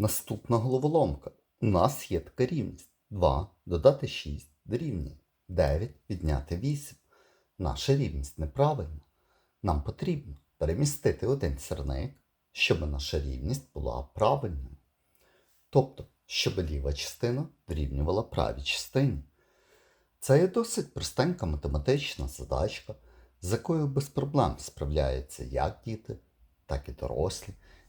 Наступна головоломка. У нас є така рівність. 2 додати 6 дорівнює 9 відняти 8. Наша рівність неправильна. Нам потрібно перемістити один сірник, щоб наша рівність була правильною. Тобто, щоб ліва частина дорівнювала правій частині. Це є досить простенька математична задачка, з якою без проблем справляються як діти, так і дорослі.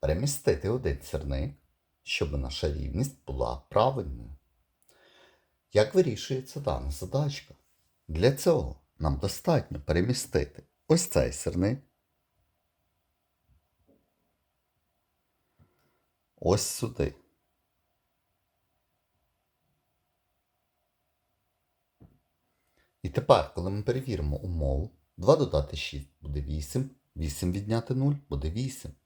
перемістити один сірник, щоб наша рівність була правильною. Як вирішується дана задачка? Для цього нам достатньо перемістити ось цей сірник, ось сюди. І тепер, коли ми перевіримо умову, 2 додати 6 буде 8, 8 відняти 0 буде 8,